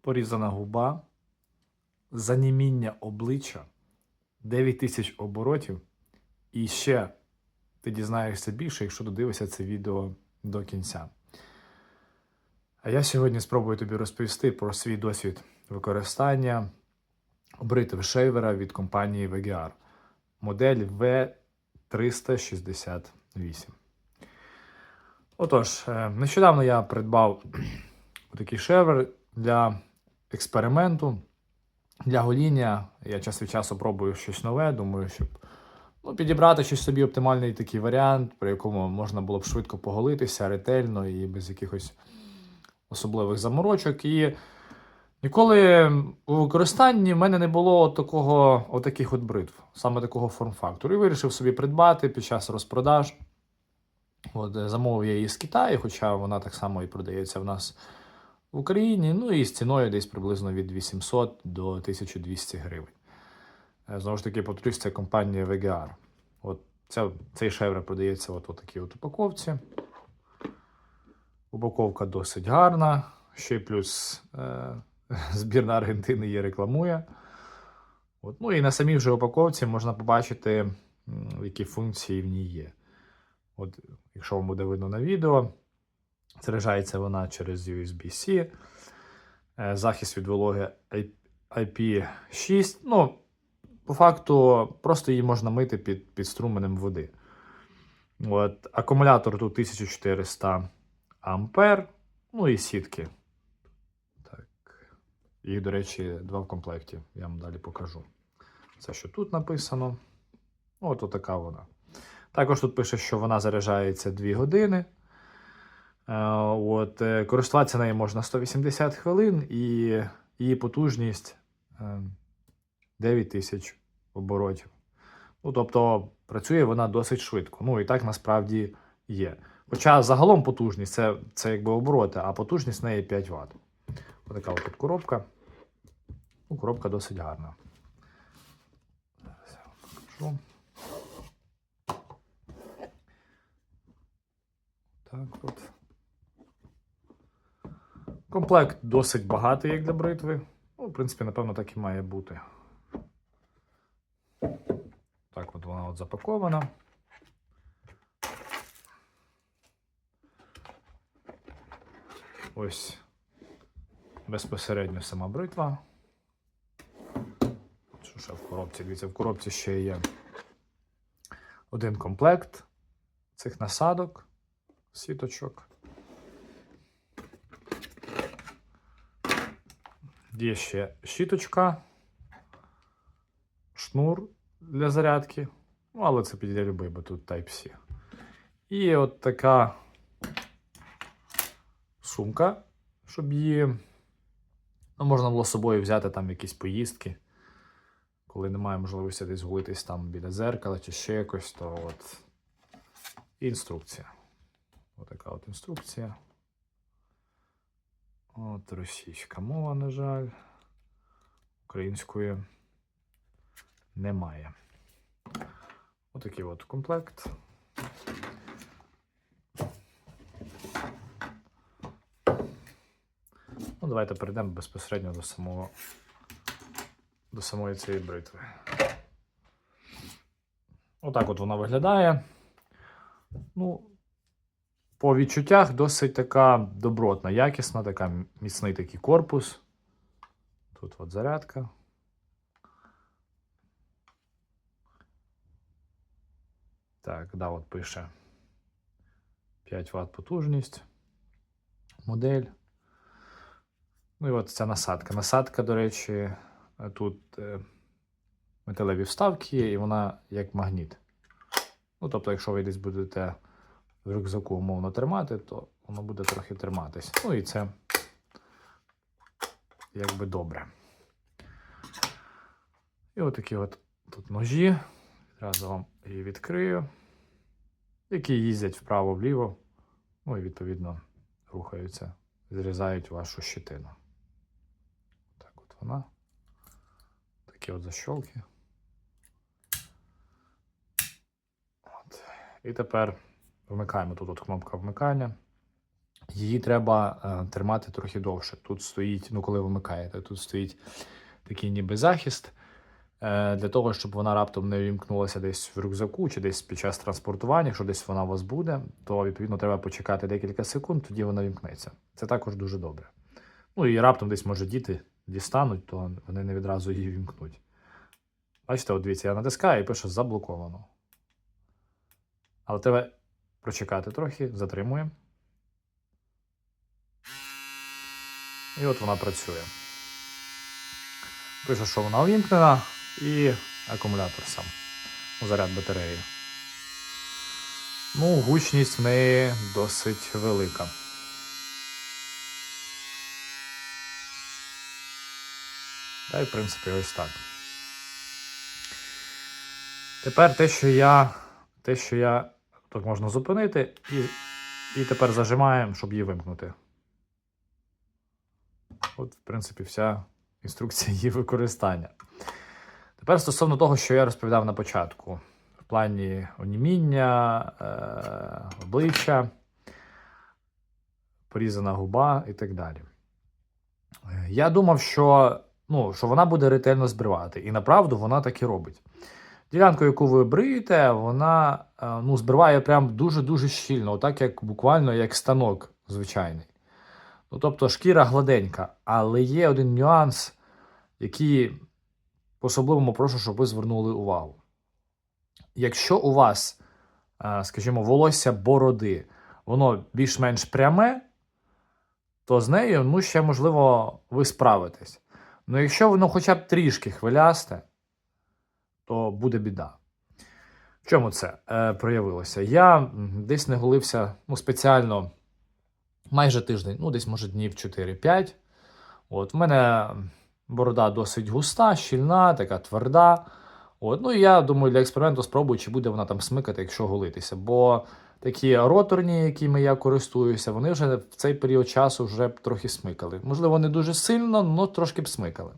порізана губа, заніміння обличчя, 9 тисяч оборотів. І ще ти дізнаєшся більше, якщо додивишся це відео до кінця. А я сьогодні спробую тобі розповісти про свій досвід використання бритв шейвера від компанії VGR. Модель V368. Отож, е, нещодавно я придбав такий шевер для експерименту, для гоління. Я час від часу пробую щось нове, думаю, щоб ну, підібрати щось собі оптимальний такий варіант, при якому можна було б швидко поголитися, ретельно і без якихось особливих заморочок. І ніколи у використанні в мене не було такого, отаких от бритв, саме такого форм-фактору. І вирішив собі придбати під час розпродаж. От, замовив я її з Китаю, хоча вона так само і продається в нас в Україні. Ну і з ціною десь приблизно від 800 до 1200 гривень. Е, Знову ж таки, повторюсь, це компанія VGR. От ця, цей шевр продається от у такій от упаковці. Упаковка досить гарна. Ще й плюс е, збірна Аргентини її рекламує. От, ну і на самій вже упаковці можна побачити, які функції в ній є. От, якщо вам буде видно на відео, заряджається вона через USB-C, е, захист від вологи IP6. Ну, по факту, просто її можна мити під, під струменем води. От, акумулятор тут 1400 ампер. Ну і сітки. Так. Їх, до речі, два в комплекті. Я вам далі покажу. Це, що тут написано. От така вона. Також тут пише, що вона заряджається 2 години. Е, От, е, користуватися нею можна 180 хвилин, і її потужність е, 9000 оборотів. Ну, тобто працює вона досить швидко. Ну і так насправді є. Хоча загалом потужність це, це якби обороти, а потужність в неї 5 Вт. Отака от коробка. Ну, коробка досить гарна. Зараз я покажу. Так от. Комплект досить багатий, як для бритви. Ну, в принципі, напевно, так і має бути. Так, от вона от запакована. Ось безпосередньо сама бритва. Що ще в коробці? Дивіться, в коробці ще є один комплект цих насадок, сіточок. Є ще щіточка, шнур для зарядки. Ну, але це підійде любий, бо тут Type-C. І от така сумка, щоб її ну, можна було з собою взяти там якісь поїздки. Коли немає можливості десь гулитись там біля зеркала чи ще якось, то от інструкція. Отака от інструкція. От російська мова, на жаль. Української немає. Отакий от комплект. Ну, давайте перейдемо безпосередньо до самого до самої цієї бритви. Отак от вона виглядає. Ну, по відчуттях досить така добротна, якісна, така міцний такий корпус. Тут от зарядка. Так, да, от пише 5 Вт потужність. Модель. Ну і от ця насадка. Насадка, до речі, тут е, металеві вставки є, і вона як магніт. Ну, тобто, якщо ви десь будете в рюкзаку умовно тримати, то воно буде трохи триматись. Ну і це якби добре. І отакі от тут ножі. Відразу вам її відкрию, які їздять вправо-вліво, ну і відповідно рухаються, зрізають вашу щитину. Так от вона. Такі от защолки. От. І тепер вмикаємо тут от кнопка вмикання. її треба е, тримати трохи довше. Тут стоїть, ну коли вимикаєте, тут стоїть такий ніби захист. е, Для того, щоб вона раптом не вімкнулася десь в рюкзаку чи десь під час транспортування, якщо десь вона у вас буде, то відповідно треба почекати декілька секунд, тоді вона вімкнеться. Це також дуже добре. Ну і раптом десь, може, діти дістануть, то вони не відразу її вімкнуть. Бачите, от дивіться, я натискаю і пише заблоковано. Але треба прочекати трохи, затримуємо. І от вона працює. Пише, що вона увімкнена, і акумулятор сам. Ну, Заряд батареї. Ну, гучність в неї досить велика. Та й, в принципі, ось так. Тепер те, що я. Те, що я. Тут можна зупинити, і, і тепер зажимаємо, щоб її вимкнути. От, в принципі, вся інструкція її використання. Тепер стосовно того, що я розповідав на початку, в плані оніміння, е- обличчя, порізана губа і так далі. Е, Я думав, що, ну, що вона буде ретельно збривати, і направду вона так і робить. Ділянку, яку ви бриєте, вона е, ну, збриває прям дуже-дуже щільно, отак як буквально як станок звичайний. Ну, тобто шкіра гладенька, але є один нюанс, який по-особливому прошу, щоб ви звернули увагу. Якщо у вас, е, скажімо, волосся бороди, воно більш-менш пряме, то з нею ну, ще, можливо, ви справитесь. Ну, якщо воно хоча б трішки хвилясте, то буде біда. В чому це е, проявилося? Я десь не голився ну, спеціально майже тиждень, ну, десь, може, днів 4-5. От, в мене борода досить густа, щільна, така тверда. От, ну і я думаю, для експерименту спробую, чи буде вона там смикати, якщо голитися. Бо такі роторні, якими я користуюся, вони вже в цей період часу вже трохи смикали. Можливо, не дуже сильно, але трошки б смикали.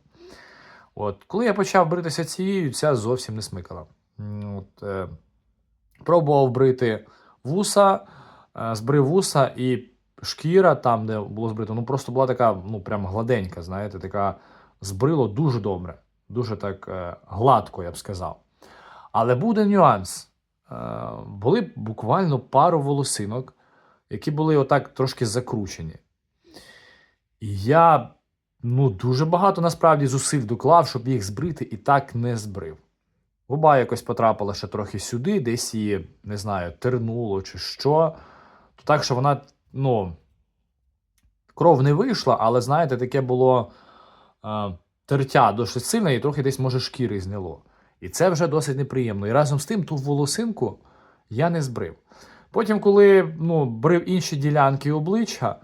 От, коли я почав бритися цією, ця зовсім не смикала. От, е, пробував брити вуса, е, збрив вуса, і шкіра, там, де було збрито, ну просто була така, ну прям гладенька, знаєте, така збрило дуже добре, дуже так е, гладко, я б сказав. Але буде нюанс. Е, були буквально пару волосинок, які були отак трошки закручені. І я ну, дуже багато насправді зусиль доклав, щоб їх збрити, і так не збрив. Губа якось потрапила ще трохи сюди, десь її, не знаю, тернуло чи що. То так, що вона, ну, кров не вийшла, але, знаєте, таке було е, тертя досить сильне, і трохи десь, може, шкіри зняло. І це вже досить неприємно. І разом з тим ту волосинку я не збрив. Потім, коли ну, брив інші ділянки обличчя,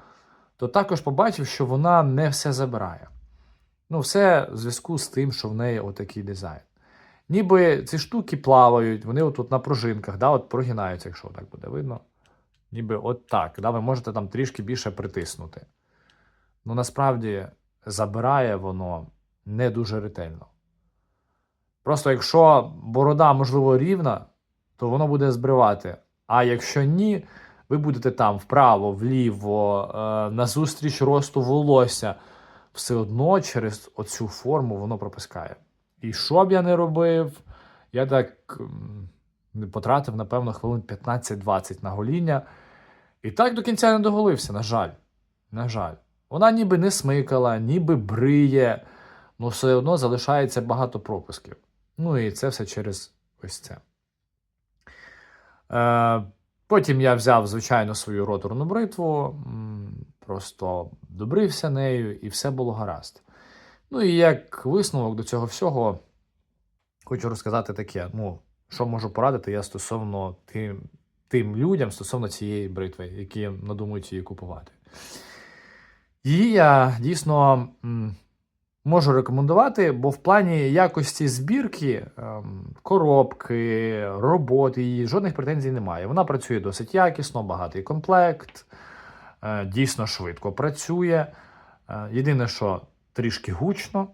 то також побачив, що вона не все забирає. Ну, все в зв'язку з тим, що в неї отакий дизайн. Ніби ці штуки плавають, вони от, на пружинках, да, от прогинаються, якщо так буде видно. Ніби от так. Да, ви можете там трішки більше притиснути. Ну, насправді забирає воно не дуже ретельно. Просто якщо борода, можливо, рівна, то воно буде збривати. А якщо ні, ви будете там вправо, вліво, е, назустріч росту волосся, все одно через оцю форму воно пропускає. І що б я не робив, я так потратив, напевно, хвилин 15-20 на гоління. І так до кінця не доголився, на жаль. На жаль. Вона ніби не смикала, ніби бриє, але все одно залишається багато пропусків. Ну і це все через ось це. Е, потім я взяв, звичайно, свою роторну бритву, просто добрився нею, і все було гаразд. Ну і як висновок до цього всього, хочу розказати таке: ну, що можу порадити я стосовно тим, тим людям, стосовно цієї бритви, які надумують її купувати. Її я дійсно можу рекомендувати, бо в плані якості збірки, ем, коробки, роботи її жодних претензій немає. Вона працює досить якісно, багатий комплект, е, дійсно швидко працює. Е, Єдине, що трішки гучно,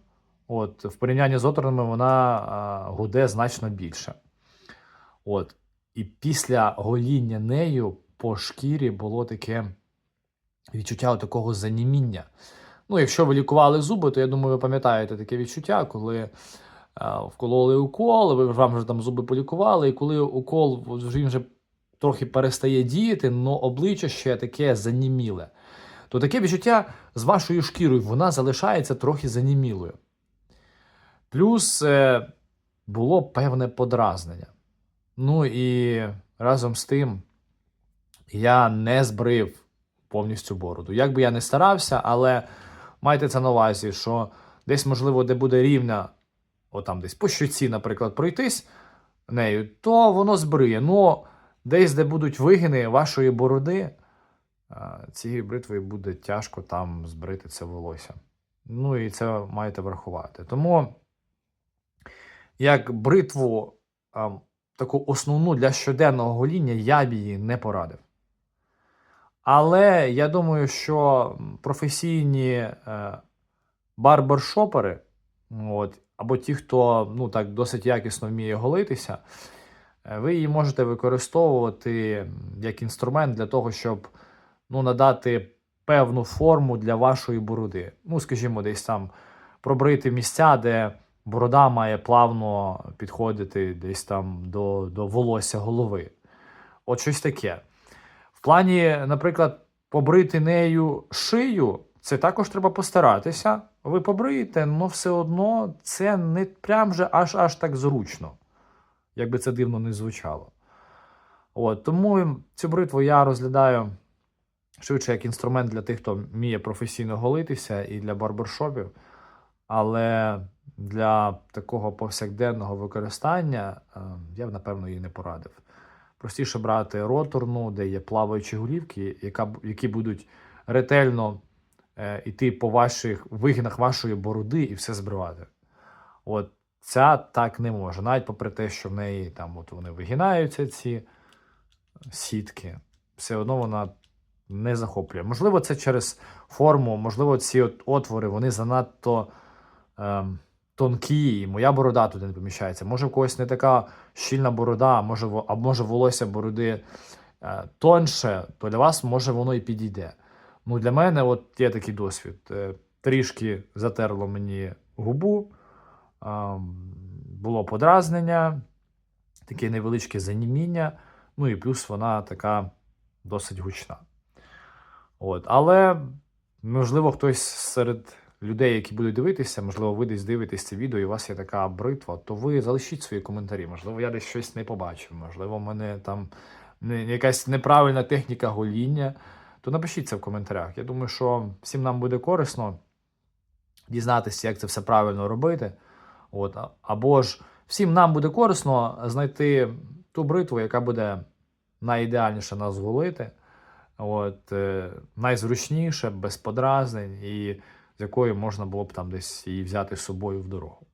от, в порівнянні з оторними вона е, гуде значно більше. От. І після гоління нею по шкірі було таке відчуття такого заніміння. Ну, якщо ви лікували зуби, то я думаю, ви пам'ятаєте таке відчуття, коли е, вкололи укол, ви вам вже там зуби полікували, і коли укол вже вже трохи перестає діяти, але обличчя ще таке заніміле. То таке відчуття з вашою шкірою вона залишається трохи занімілою. Плюс е, було певне подразнення. Ну і разом з тим я не збрив повністю бороду. Як би я не старався, але майте це на увазі, що десь, можливо, де буде рівня, отам десь по щоці, наприклад, пройтись нею, то воно збриє. Ну, десь, де будуть вигини вашої бороди, цією бритвою буде тяжко там збрити це волосся. Ну і це маєте врахувати. Тому, як бритву таку основну для щоденного гоління, я б її не порадив. Але я думаю, що професійні е, барбершопери, от, або ті, хто ну, так, досить якісно вміє голитися, е, ви її можете використовувати як інструмент для того, щоб ну, надати певну форму для вашої бороди. Ну, скажімо, десь там пробрити місця, де борода має плавно підходити десь там до, до волосся голови. От щось таке. Плані, наприклад, побрити нею шию, це також треба постаратися. Ви побриєте, але все одно це не прям же аж аж так зручно, як би це дивно не звучало. От, тому цю бритву я розглядаю швидше як інструмент для тих, хто вміє професійно голитися, і для барбершопів. Але для такого повсякденного використання е, я б, напевно, її не порадив. Простіше брати роторну, де є плаваючі голівки, яка, які будуть ретельно е, йти по ваших вигинах вашої бороди і все збривати. От ця так не може. Навіть попри те, що в неї там от вони вигинаються, ці сітки, все одно вона не захоплює. Можливо, це через форму, можливо, ці от отвори вони занадто ем, тонкі, і моя борода туди не поміщається. Може, в когось не така щільна борода, може, а може волосся бороди е, тонше, то для вас може воно і підійде. Ну, для мене от є такий досвід. Е, трішки затерло мені губу, було подразнення, таке невеличке заніміння, ну і плюс вона така досить гучна. От. Але, можливо, хтось серед людей, які будуть дивитися, можливо, ви десь дивитесь це відео, і у вас є така бритва, то ви залишіть свої коментарі. Можливо, я десь щось не побачив, можливо, в мене там якась неправильна техніка гоління. То напишіть це в коментарях. Я думаю, що всім нам буде корисно дізнатися, як це все правильно робити. От. Або ж всім нам буде корисно знайти ту бритву, яка буде найідеальніше нас голити. От, е, найзручніше, без подразнень, і з якою можна було б там десь її взяти з собою в дорогу.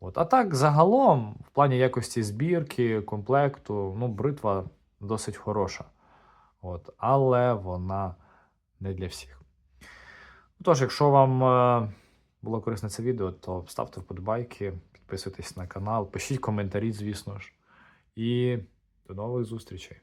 От. А так, загалом, в плані якості збірки, комплекту, ну, бритва досить хороша. От. Але вона не для всіх. Тож, якщо вам е, було корисне це відео, то ставте вподобайки, підписуйтесь на канал, пишіть коментарі, звісно ж. І до нових зустрічей.